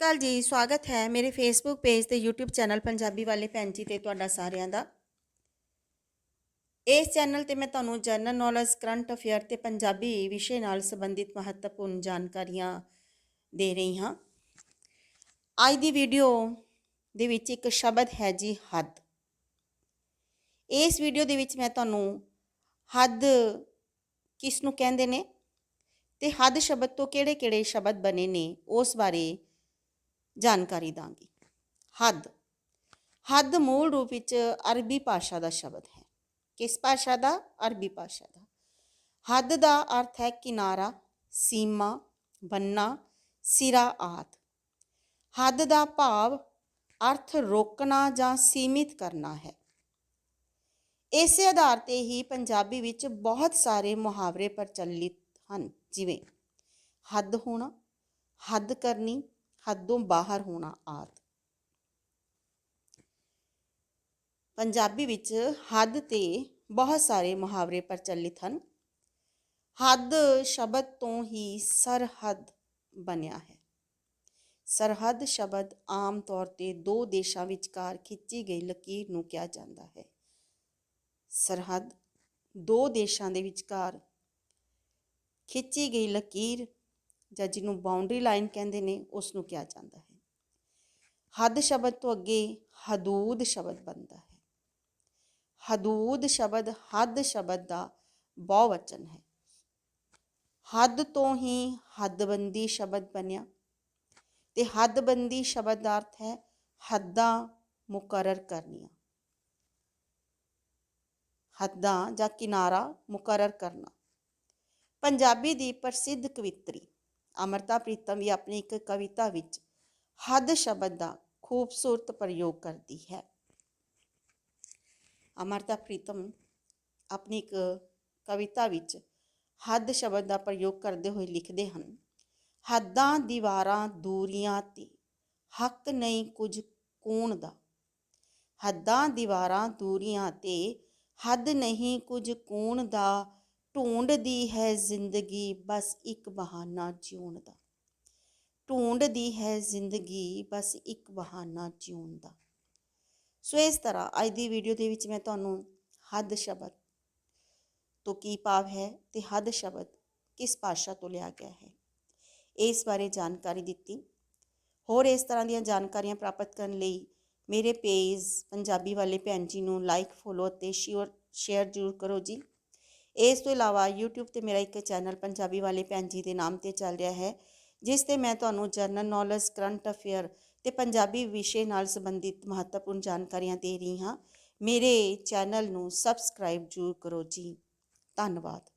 ਕਾਲ ਜੀ, ਸਵਾਗਤ ਹੈ ਮੇਰੇ ਫੇਸਬੁੱਕ ਪੇਜ ਤੇ YouTube ਚੈਨਲ ਪੰਜਾਬੀ ਵਾਲੇ ਭੈਣ ਜੀ ਤੇ ਤੁਹਾਡਾ ਸਾਰਿਆਂ ਦਾ। ਇਸ ਚੈਨਲ ਤੇ ਮੈਂ ਤੁਹਾਨੂੰ ਜਨਰਲ ਨੌਲੇਜ ਕਰੰਟ ਅਫੇਅਰ ਤੇ ਪੰਜਾਬੀ ਵਿਸ਼ੇ ਨਾਲ ਸੰਬੰਧਿਤ ਮਹੱਤਵਪੂਰਨ ਜਾਣਕਾਰੀਆਂ ਦੇ ਰਹੀ ਹਾਂ। ਅੱਜ ਦੀ ਵੀਡੀਓ ਦੇ ਵਿੱਚ ਇੱਕ ਸ਼ਬਦ ਹੈ ਜੀ, ਹੱਦ। ਇਸ ਵੀਡੀਓ ਦੇ ਵਿੱਚ ਮੈਂ ਤੁਹਾਨੂੰ ਹੱਦ ਕਿਸ ਨੂੰ ਕਹਿੰਦੇ ਨੇ ਤੇ ਹੱਦ ਸ਼ਬਦ ਤੋਂ ਕਿਹੜੇ-ਕਿਹੜੇ ਸ਼ਬਦ ਬਣੇ ਨੇ, ਉਸ ਬਾਰੇ ਜਾਣਕਾਰੀ ਦਾਂਗੀ। ਹੱਦ। ਹੱਦ ਮੂਲ ਰੂਪ ਵਿੱਚ ਅਰਬੀ ਭਾਸ਼ਾ ਦਾ ਸ਼ਬਦ ਹੈ। ਕਿਸ ਭਾਸ਼ਾ ਦਾ? ਅਰਬੀ ਭਾਸ਼ਾ ਦਾ। ਹੱਦ ਦਾ ਅਰਥ ਹੈ ਕਿਨਾਰਾ, ਸੀਮਾ, ਬੰਨਾ, ਸਿਰਾ ਆਦ। ਹੱਦ ਦਾ ਭਾਵ ਅਰਥ ਰੋਕਣਾ ਜਾਂ ਸੀਮਿਤ ਕਰਨਾ ਹੈ। ਇਸੇ ਆਧਾਰ ਤੇ ਹੀ ਪੰਜਾਬੀ ਵਿੱਚ ਬਹੁਤ ਸਾਰੇ ਮੁਹਾਵਰੇ ਪ੍ਰਚਲਿਤ ਹਨ। ਜਿਵੇਂ, ਹੱਦ ਹੋਣਾ, ਹੱਦ ਕਰਨੀ ਹੱਦੋਂ ਬਾਹਰ ਹੋਣਾ ਆਦਿ। ਪੰਜਾਬੀ ਵਿੱਚ ਹੱਦ ਤੇ ਬਹੁਤ ਸਾਰੇ ਮੁਹਾਵਰੇ ਪ੍ਰਚਲਿਤ ਹਨ। ਹੱਦ ਸ਼ਬਦ ਤੋਂ ਹੀ ਸਰਹੱਦ ਬਣਿਆ ਹੈ। ਸਰਹੱਦ ਸ਼ਬਦ ਆਮ ਤੌਰ ਤੇ ਦੋ ਦੇਸ਼ਾਂ ਵਿਚਕਾਰ ਖਿੱਚੀ ਗਈ ਲਕੀਰ ਨੂੰ ਕਿਹਾ ਜਾਂਦਾ ਹੈ। ਸਰਹੱਦ ਦੋ ਦੇਸ਼ਾਂ ਦੇ ਵਿਚਕਾਰ ਖਿੱਚੀ ਗਈ ਲਕੀਰ ਜਾਂ ਜਿਹਨੂੰ ਬਾਉਂਡਰੀ ਲਾਈਨ ਕਹਿੰਦੇ ਨੇ ਉਸ ਨੂੰ ਕਿਹਾ ਜਾਂਦਾ ਹੈ। ਹੱਦ ਸ਼ਬਦ ਤੋਂ ਅੱਗੇ ਹਦੂਦ ਸ਼ਬਦ ਬਣਦਾ ਹੈ। ਹਦੂਦ ਸ਼ਬਦ ਹੱਦ ਸ਼ਬਦ ਦਾ ਬਹੁਵਚਨ ਹੈ। ਹੱਦ ਤੋਂ ਹੀ ਹੱਦਬੰਦੀ ਸ਼ਬਦ ਬਣਿਆ। ਤੇ ਹੱਦਬੰਦੀ ਸ਼ਬਦ ਦਾ ਅਰਥ ਹੈ ਹੱਦਾਂ ਮੁਕਰਰ ਕਰਨੀਆਂ। ਹੱਦਾਂ ਜਾਂ ਕਿਨਾਰਾ ਮੁਕਰਰ ਕਰਨਾ। ਪੰਜਾਬੀ ਦੀ ਪ੍ਰਸਿੱਧ ਕਵਿਤਰੀ ਅਮਰਤਾ ਪ੍ਰੀਤਮ ਵੀ ਆਪਣੀ ਇੱਕ ਕਵਿਤਾ ਵਿੱਚ ਹੱਦ ਸ਼ਬਦ ਦਾ ਖੂਬਸੂਰਤ ਪ੍ਰਯੋਗ ਕਰਦੀ ਹੈ। ਅਮਰਤਾ ਪ੍ਰੀਤਮ ਆਪਣੀ ਇੱਕ ਕਵਿਤਾ ਵਿੱਚ ਹੱਦ ਸ਼ਬਦ ਦਾ ਪ੍ਰਯੋਗ ਕਰਦੇ ਹੋਏ ਲਿਖਦੇ ਹਨ, ਹੱਦਾਂ ਦੀਵਾਰਾਂ ਦੂਰੀਆਂ ਤੇ, ਹੱਕ ਨਹੀਂ ਕੁਝ ਕੂਣ ਦਾ। ਹੱਦਾਂ ਦੀਵਾਰਾਂ ਦੂਰੀਆਂ ਤੇ, ਹੱਦ ਨਹੀਂ ਕੁਝ ਕੂਣ ਦਾ ਢੂੰਡਦੀ ਹੈ ਜ਼ਿੰਦਗੀ ਬਸ ਇੱਕ ਬਹਾਨਾ ਜਿਉਣ ਦਾ। ਢੂੰਡਦੀ ਹੈ ਜ਼ਿੰਦਗੀ ਬਸ ਇੱਕ ਬਹਾਨਾ ਜਿਉਣ ਦਾ। ਸੋ ਇਸ ਤਰ੍ਹਾਂ ਅੱਜ ਦੀ ਵੀਡੀਓ ਦੇ ਵਿੱਚ ਮੈਂ ਤੁਹਾਨੂੰ ਹੱਦ ਸ਼ਬਦ ਤੋਂ ਕੀ ਭਾਵ ਹੈ ਤੇ ਹੱਦ ਸ਼ਬਦ ਕਿਸ ਭਾਸ਼ਾ ਤੋਂ ਲਿਆ ਗਿਆ ਹੈ, ਇਸ ਬਾਰੇ ਜਾਣਕਾਰੀ ਦਿੱਤੀ। ਹੋਰ ਇਸ ਤਰ੍ਹਾਂ ਦੀਆਂ ਜਾਣਕਾਰੀਆਂ ਪ੍ਰਾਪਤ ਕਰਨ ਲਈ ਮੇਰੇ ਪੇਜ ਪੰਜਾਬੀ ਵਾਲੇ ਭੈਣ ਜੀ ਨੂੰ ਲਾਈਕ ਫੋਲੋ ਅਤੇ ਸ਼ੇਅਰ ਸ਼ੇਅਰ ਜ਼ਰੂਰ ਕਰੋ ਜੀ। ਇਸ ਤੋਂ ਇਲਾਵਾ YouTube ਤੇ ਮੇਰਾ ਇੱਕ ਚੈਨਲ ਪੰਜਾਬੀ ਵਾਲੇ ਭੈਣ ਜੀ ਦੇ ਨਾਮ ਤੇ ਚੱਲ ਰਿਹਾ ਹੈ, ਜਿਸ ਤੇ ਮੈਂ ਤੁਹਾਨੂੰ ਜਨਰਲ ਨੌਲੇਜ ਕਰੰਟ ਅਫੇਅਰ ਤੇ ਪੰਜਾਬੀ ਵਿਸ਼ੇ ਨਾਲ ਸੰਬੰਧਿਤ ਮਹੱਤਵਪੂਰਨ ਜਾਣਕਾਰੀਆਂ ਦੇ ਰਹੀ ਹਾਂ। ਮੇਰੇ ਚੈਨਲ ਨੂੰ ਸਬਸਕ੍ਰਾਈਬ ਜ਼ਰੂਰ ਕਰੋ ਜੀ। ਧੰਨਵਾਦ।